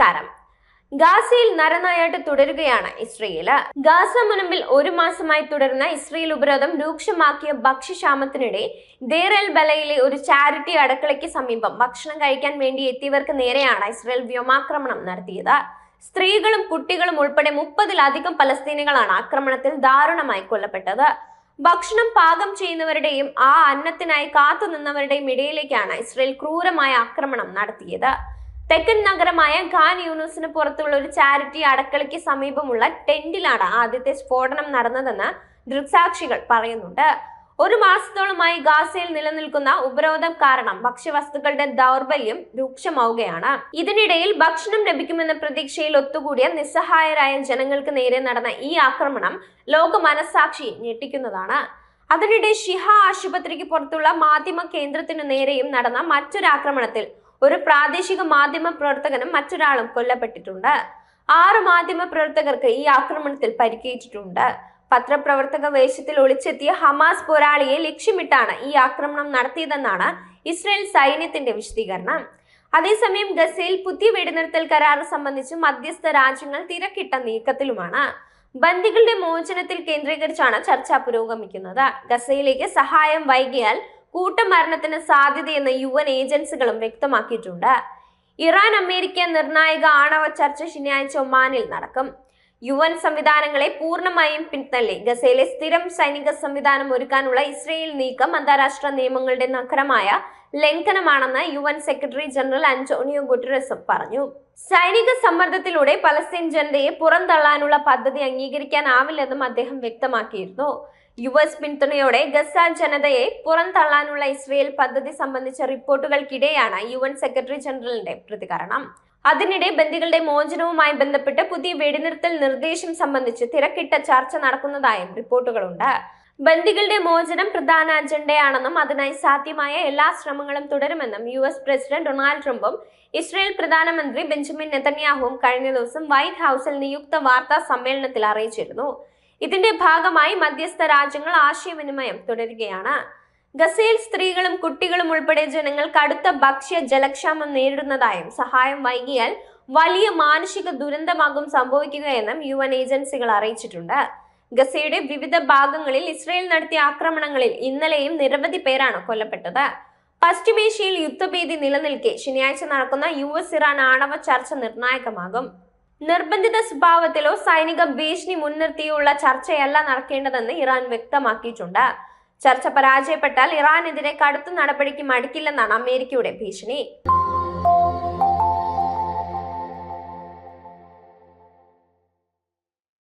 നമസ്കാരം. ഗാസയിൽ നരനായാട്ട് തുടരുകയാണ് ഇസ്രയേൽ. ഗാസ മുനമ്പിൽ ഒരു മാസമായി തുടരുന്ന ഇസ്രയേൽ ഉപരോധം രൂക്ഷമാക്കിയ ഭക്ഷ്യക്ഷാമത്തിനിടെ ദേർ എൽ ബലയിലെ ഒരു ചാരിറ്റി അടുക്കളയ്ക്ക് സമീപം ഭക്ഷണം കഴിക്കാൻ വേണ്ടി എത്തിയവർക്ക് നേരെയാണ് ഇസ്രയേൽ വ്യോമാക്രമണം നടത്തിയത്. സ്ത്രീകളും കുട്ടികളും ഉൾപ്പെടെ മുപ്പതിലധികം പലസ്തീനികളാണ് ആക്രമണത്തിൽ ദാരുണമായി കൊല്ലപ്പെട്ടത്. ഭക്ഷണം പാകം ചെയ്യുന്നവരുടെയും ആ അന്നത്തിനായി കാത്തുനിന്നവരുടെയും ഇടയിലേക്കാണ് ഇസ്രയേൽ ക്രൂരമായ ആക്രമണം നടത്തിയത്. തെക്കൻ നഗരമായ ഖാൻ യൂണൂസിന് പുറത്തുള്ള ഒരു ചാരിറ്റി അടക്കളയ്ക്ക് സമീപമുള്ള ടെന്റിലാണ് ആദ്യത്തെ സ്ഫോടനം നടന്നതെന്ന് ദൃക്സാക്ഷികൾ പറയുന്നുണ്ട്. ഒരു മാസത്തോളമായി ഗാസയിൽ നിലനിൽക്കുന്ന ഉപരോധം കാരണം ഭക്ഷ്യവസ്തുക്കളുടെ ദൗർബല്യം രൂക്ഷമാവുകയാണ്. ഇതിനിടയിൽ ഭക്ഷണം ലഭിക്കുമെന്ന പ്രതീക്ഷയിൽ ഒത്തുകൂടിയ നിസ്സഹായരായ ജനങ്ങൾക്ക് നേരെ നടന്ന ഈ ആക്രമണം ലോക മനസാക്ഷി ഞെട്ടിക്കുന്നതാണ്. അതിനിടെ ഷിഹ ആശുപത്രിക്ക് പുറത്തുള്ള മാധ്യമ കേന്ദ്രത്തിനു നേരെയും നടന്ന മറ്റൊരു ആക്രമണത്തിൽ ഒരു പ്രാദേശിക മാധ്യമ പ്രവർത്തകനും മറ്റൊരാളും കൊല്ലപ്പെട്ടിട്ടുണ്ട്. ആറ് മാധ്യമ പ്രവർത്തകർക്ക് ഈ ആക്രമണത്തിൽ പരിക്കേറ്റിട്ടുണ്ട്. പത്രപ്രവർത്തക വേഷത്തിൽ ഒളിച്ചെത്തിയ ഹമാസ് പോരാളിയെ ലക്ഷ്യമിട്ടാണ് ഈ ആക്രമണം നടത്തിയതെന്നാണ് ഇസ്രയേൽ സൈന്യത്തിന്റെ വിശദീകരണം. അതേസമയം ഗസയിൽ പുതിയ വെടിനിർത്തൽ കരാർ സംബന്ധിച്ച് മധ്യസ്ഥ രാജ്യങ്ങൾ തിരക്കിട്ട നീക്കത്തിലുമാണ്. ബന്ദികളുടെ മോചനത്തിൽ കേന്ദ്രീകരിച്ചാണ് ചർച്ച പുരോഗമിക്കുന്നത്. ഗസയിലേക്ക് സഹായം വൈകിയാൽ കൂട്ടമരണത്തിന് സാധ്യതയെന്ന് യു എൻ ഏജൻസികളും വ്യക്തമാക്കിയിട്ടുണ്ട്. ഇറാൻ അമേരിക്ക നിർണായക ആണവ ചർച്ച ശനിയാഴ്ച ഒമാനിൽ നടക്കും. യു എൻ സംവിധാനങ്ങളെ പൂർണമായും പിന്തള്ളി. ഗസയിലെ സ്ഥിരം സൈനിക സംവിധാനം ഒരുക്കാനുള്ള ഇസ്രയേൽ നീക്കം അന്താരാഷ്ട്ര നിയമങ്ങളുടെ നഗരമായ ലംഘനമാണെന്ന് U N secretary general Antonio ഗുട്ടറസും പറഞ്ഞു. സൈനിക സമ്മർദ്ദത്തിലൂടെ പലസ്തീൻ ജനതയെ പുറന്തള്ളാനുള്ള പദ്ധതി അംഗീകരിക്കാനാവില്ലെന്നും അദ്ദേഹം വ്യക്തമാക്കിയിരുന്നു. യു എസ് പിന്തുണയോടെ ഗസ ജനതയെ പുറന്തള്ളാനുള്ള ഇസ്രയേൽ പദ്ധതി സംബന്ധിച്ച റിപ്പോർട്ടുകൾക്കിടെയാണ് യു എൻ സെക്രട്ടറി ജനറലിന്റെ പ്രതികരണം. അതിനിടെ ബന്ദികളുടെ മോചനവുമായി ബന്ധപ്പെട്ട് പുതിയ വെടിനിർത്തൽ നിർദ്ദേശം സംബന്ധിച്ച് തിരക്കിട്ട ചർച്ച നടക്കുന്നതായും റിപ്പോർട്ടുകളുണ്ട്. ബന്ദികളുടെ മോചനം പ്രധാന അജണ്ടയാണെന്നും അതിനായി സാധ്യമായ എല്ലാ ശ്രമങ്ങളും തുടരുമെന്നും യു എസ് പ്രസിഡന്റ് ഡൊണാൾഡ് ട്രംപും ഇസ്രായേൽ പ്രധാനമന്ത്രി ബെഞ്ചമിൻ നെതന്യാഹുവും കഴിഞ്ഞ ദിവസം വൈറ്റ് ഹൌസിൽ നിയുക്ത വാർത്താ സമ്മേളനത്തിൽ അറിയിച്ചിരുന്നു. ഇതിന്റെ ഭാഗമായി മധ്യസ്ഥ രാജ്യങ്ങൾ ആശയവിനിമയം തുടരുകയാണ്. ഗസയിൽ സ്ത്രീകളും കുട്ടികളും ഉൾപ്പെടെ ജനങ്ങൾ കടുത്ത ഭക്ഷ്യ ജലക്ഷാമം നേരിടുന്നതായും സഹായം വൈകിയാൽ വലിയ മാനുഷിക ദുരന്തമാകും സംഭവിക്കുകയെന്നും യു എൻ ഏജൻസികൾ അറിയിച്ചിട്ടുണ്ട്. ഗസയുടെ വിവിധ ഭാഗങ്ങളിൽ ഇസ്രയേൽ നടത്തിയ ആക്രമണങ്ങളിൽ ഇന്നലെയും നിരവധി പേരാണ് കൊല്ലപ്പെട്ടത്. പശ്ചിമേഷ്യയിൽ യുദ്ധഭീതി നിലനിൽക്കെ ശനിയാഴ്ച നടക്കുന്ന യു എസ് ഇറാൻ ആണവ ചർച്ച നിർണായകമാകും. നിർബന്ധിത സ്വഭാവത്തിലോ സൈനിക ഭീഷണി മുൻനിർത്തിയോ ഉള്ള ചർച്ചയല്ല നടക്കേണ്ടതെന്ന് ഇറാൻ വ്യക്തമാക്കിയിട്ടുണ്ട്. ചർച്ച പരാജയപ്പെട്ടാൽ ഇറാനെതിരെ കടുത്ത നടപടിക്ക് മടിക്കില്ലെന്നാണ് അമേരിക്കയുടെ ഭീഷണി.